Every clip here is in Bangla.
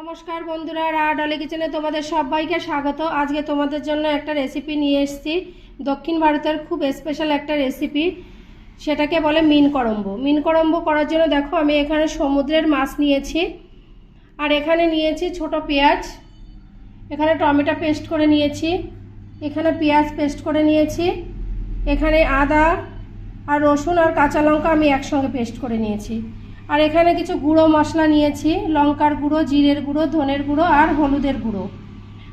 নমস্কার বন্ধুরা রা ডলি কিচেনে তোমাদের সবাইকে স্বাগত। আজকে তোমাদের জন্য একটা রেসিপি নিয়ে এসেছি। দক্ষিণ ভারতের খুব স্পেশাল একটা রেসিপি সেটাকে বলে মিন করম্ব। মিন করম্ব করার জন্য দেখো, আমি এখানে সমুদ্রের মাছ নিয়েছি, আর এখানে নিয়েছি ছোট পেঁয়াজ। এখানে টমেটো পেস্ট করে নিয়েছি, এখানে পেঁয়াজ পেস্ট করে নিয়েছি, এখানে আদা আর রসুন আর কাঁচা লঙ্কা আমি একসঙ্গে পেস্ট করে নিয়েছি। আর এখানে কিছু গুঁড়ো মশলা নিয়েছি, লঙ্কার গুঁড়ো, জিরের গুঁড়ো, ধনের গুঁড়ো আর হলুদের গুঁড়ো।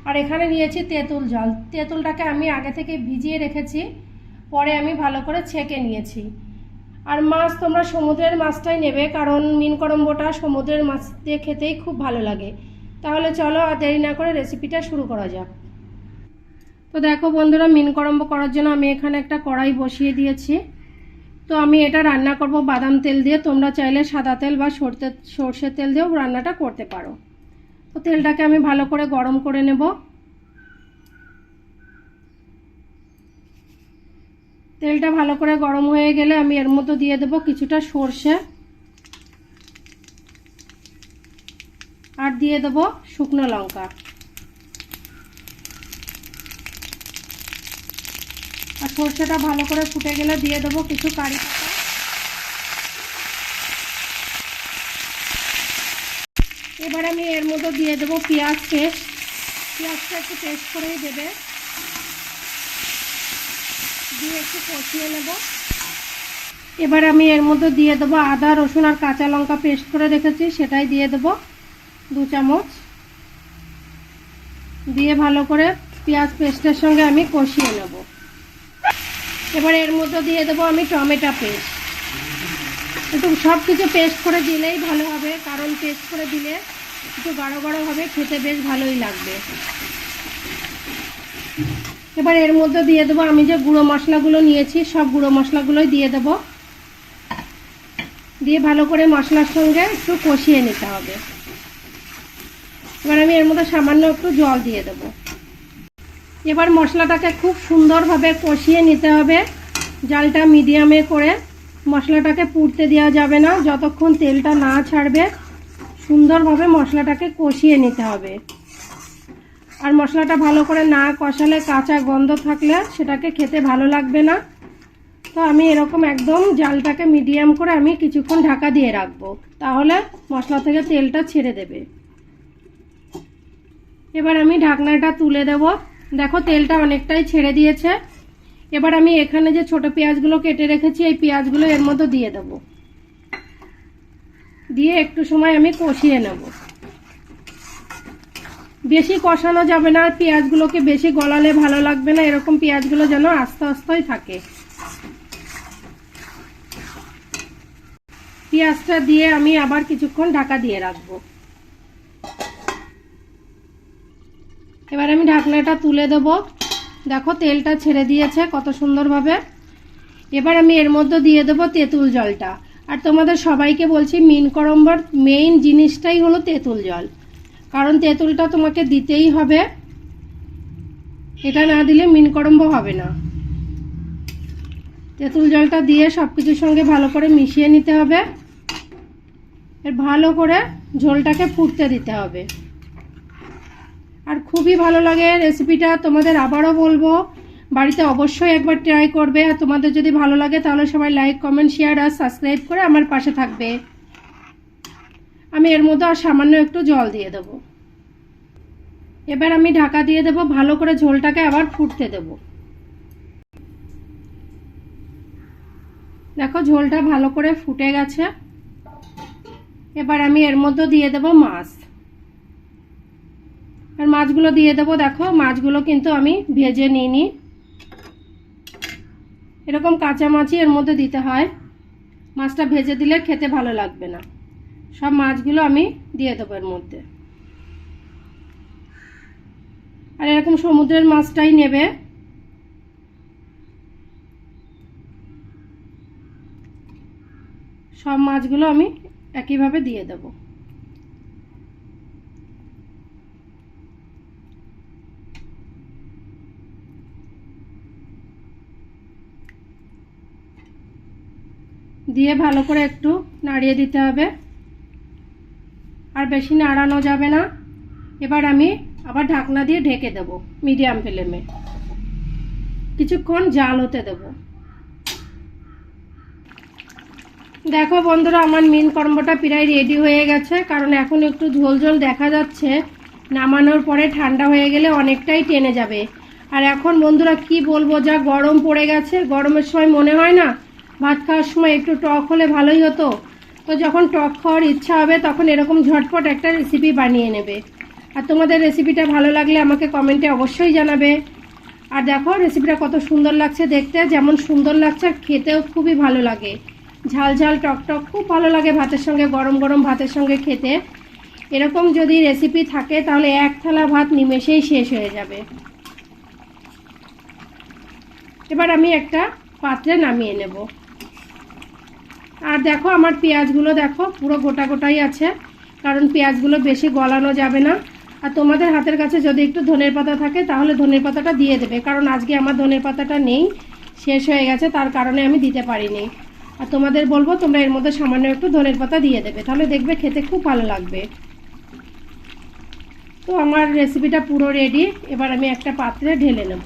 আর এখানে নিয়েছি তেঁতুল জল। তেঁতুলটাকে আমি আগে থেকে ভিজিয়ে রেখেছি, পরে আমি ভালো করে ছেঁকে নিয়েছি। আর মাছ তোমরা সমুদ্রের মাছটাই নেবে, কারণ মিনকরম্বটা সমুদ্রের মাছ দিয়ে খেতেই খুব ভালো লাগে। তাহলে চলো আর দেরি না করে রেসিপিটা শুরু করা যাক। তো দেখো বন্ধুরা মিনকরম্ব করার জন্য আমি এখানে একটা কড়াই বসিয়ে দিয়েছি। তো আমি এটা রান্না করব বাদাম তেল দিয়ে। তোমরা চাইলে সাদা তেল বা সরতে সর্ষের তেল দিয়েও রান্নাটা করতে পারো। তো তেলটাকে আমি ভালো করে গরম করে নেব। তেলটা ভালো করে গরম হয়ে গেলে আমি এর মধ্যে দিয়ে দেব কিছুটা সর্ষে। আর দিয়ে দেব শুকনো লঙ্কা। আর সর্ষেটা ভালো করে ফুটে গেলে দিয়ে দেবো কিছু কারি পাতা। এবার আমি এর মধ্যে দিয়ে দেবো পেঁয়াজ পেস্ট। পেঁয়াজটা একটু পেস্ট করেই দেবে। দিয়ে একটু কষিয়ে নেব। এবার আমি এর মধ্যে দিয়ে দেবো আদা, রসুন আর কাঁচা লঙ্কা পেস্ট করে রেখেছি, সেটাই দিয়ে দেবো দু চামচ। দিয়ে ভালো করে পেঁয়াজ পেস্টের সঙ্গে আমি কষিয়ে নেব। এবার এর মধ্যে দিয়ে দেবো আমি টমেটো পেস্ট। একটু সব কিছু পেস্ট করে দিলেই ভালো হবে, কারণ পেস্ট করে দিলে একটু গাঢ় গাঢ় হবে, খেতে বেশ ভালোই লাগবে। এবার এর মধ্যে দিয়ে দেবো আমি যে গুঁড়ো মশলাগুলো নিয়েছি, সব গুঁড়ো মশলাগুলোই দিয়ে দেবো। দিয়ে ভালো করে মশলার সঙ্গে একটু কষিয়ে নিতে হবে। এবার আমি এর মধ্যে সামান্য একটু জল দিয়ে দেবো। এবার মশলাটাকে খুব সুন্দরভাবে কষিয়ে নিতে হবে। জালটা মিডিয়ামে করে মশলাটাকে পুড়তে দেওয়া যাবে না, যতক্ষণ তেলটা না ছাড়বে। সুন্দরভাবে মশলাটাকে কষিয়ে নিতে হবে। আর মশলাটা ভালো করে না কষালে কাঁচা গন্ধ থাকলে সেটাকে খেতে ভালো লাগবে না। তো আমি এরকম একদম জালটাকে মিডিয়াম করে আমি কিছুক্ষণ ঢাকা দিয়ে রাখব। তাহলে মশলা থেকে তেলটা ছেড়ে দেবে। এবার আমি ঢাকনাটা তুলে দেবো। দেখো, তেলটা অনেকটাই ছেড়ে দিয়েছে। এবার আমি এখানে যে ছোট পেঁয়াজগুলো কেটে রেখেছি, এই পেঁয়াজগুলো এর মধ্যে দিয়ে দেব। দিয়ে একটু সময় আমি কষিয়ে নেব। বেশি কষানো যাবে না, আর পেঁয়াজগুলোকে বেশি গলালে ভালো লাগবে না, এরকম পেঁয়াজগুলো যেন আস্তে আস্তেই থাকে। পেঁয়াজটা দিয়ে আমি আবার কিছুক্ষণ ঢাকা দিয়ে রাখব। এবার আমি ঢাকনাটা তুলে দেব। দেখো, তেলটা ছেড়ে দিয়েছে কত সুন্দরভাবে। এবার আমি এর মধ্যে দিয়ে দেবো তেঁতুল জলটা। আর তোমাদের সবাইকে বলছি মিন করম্বর মেইন জিনিসটাই হলো তেঁতুল জল। কারণ তেঁতুলটা তোমাকে দিতেই হবে। এটা না দিলে মিন করম্ব হবে না। তেঁতুল জলটা দিয়ে সব কিছুর সঙ্গে ভালো করে মিশিয়ে নিতে হবে। এর ভালো করে ঝোলটাকে ফুটতে দিতে হবে। আর খুবই ভালো লাগে রেসিপিটা তোমাদের আবারও বলব। বাড়িতে অবশ্যই একবার ট্রাই করবে। আর তোমাদের যদি ভালো লাগে, তাহলে সবাই লাইক কমেন্ট শেয়ার আর সাবস্ক্রাইব করে আমার পাশে থাকবে। আমি এর মধ্যে আর সামান্য একটু জল দিয়ে দেবো। এবার আমি ঢাকা দিয়ে দেবো, ভালো করে ঝোলটাকে আবার ফুটতে দেব। দেখো, ঝোলটা ভালো করে ফুটে গেছে। এবার আমি এর মধ্যে দিয়ে দেবো মাছ। আর মাছগুলো দিয়ে দেবো, দেখো, মাছগুলো কিন্তু আমি ভেজে নিইনি। এরকম কাঁচা মাছই এর মধ্যে দিতে হয়। মাছটা ভেজে দিলে খেতে ভালো লাগবে না। সব মাছগুলো আমি দিয়ে দেবো এর মধ্যে। আর এরকম সমুদ্রের মাছটাই নেবে। সব মাছগুলো আমি একইভাবে দিয়ে দেবো। দিয়ে ভালো করে একটু নাড়িয়ে দিতে হবে। আর বেশি নাড়ানো যাবে না। এবার আমি আবার ঢাকনা দিয়ে ঢেকে দেব মিডিয়াম ফ্লেমে। কিছুক্ষণ জাল হতে দেব। দেখো বন্ধুরা, আমার মিন কর্মটা প্রায় রেডি হয়ে গেছে, কারণ এখন একটু ঝোল ঝোল দেখা যাচ্ছে। নামানোর পরে ঠান্ডা হয়ে গেলে অনেকটাই টেনে যাবে। আর এখন বন্ধুরা কি বলব, যা গরম পড়ে গেছে, গরমের সময় মনে হয় না ভাত খাওয়ার সময় একটু টক হলে ভালোই হতো। তো যখন টক খাওয়ার ইচ্ছা হবে, তখন এরকম ঝটপট একটা রেসিপি বানিয়ে নেবে। আর তোমাদের রেসিপিটা ভালো লাগলে আমাকে কমেন্টে অবশ্যই জানাবে। আর দেখো রেসিপিটা কত সুন্দর লাগছে দেখতে। যেমন সুন্দর লাগছে খেতেও খুবই ভালো লাগে। ঝাল ঝাল, টক টক, খুব ভালো লাগে ভাতের সঙ্গে, গরম গরম ভাতের সঙ্গে খেতে। এরকম যদি রেসিপি থাকে, তাহলে এক থালা ভাত নিমেষেই শেষ হয়ে যাবে। এবার আমি একটা পাত্রে নামিয়ে নেব। আর দেখো আমার পেঁয়াজগুলো দেখো, পুরো গোটা গোটাই আছে, কারণ পেঁয়াজগুলো বেশি গলানো যাবে না। আর তোমাদের হাতের কাছে যদি একটু ধনের পাতা থাকে, তাহলে ধনের পাতাটা দিয়ে দেবে, কারণ আজকে আমার ধনের পাতাটা নেই, শেষ হয়ে গেছে, তার কারণে আমি দিতে পারিনি। আর তোমাদের বলব, তোমরা এর মধ্যে সামান্য একটু ধনের পাতা দিয়ে দেবে, তাহলে দেখবে খেতে খুব ভালো লাগবে। তো আমার রেসিপিটা পুরো রেডি এবার আমি একটা পাত্রে ঢেলে নেব।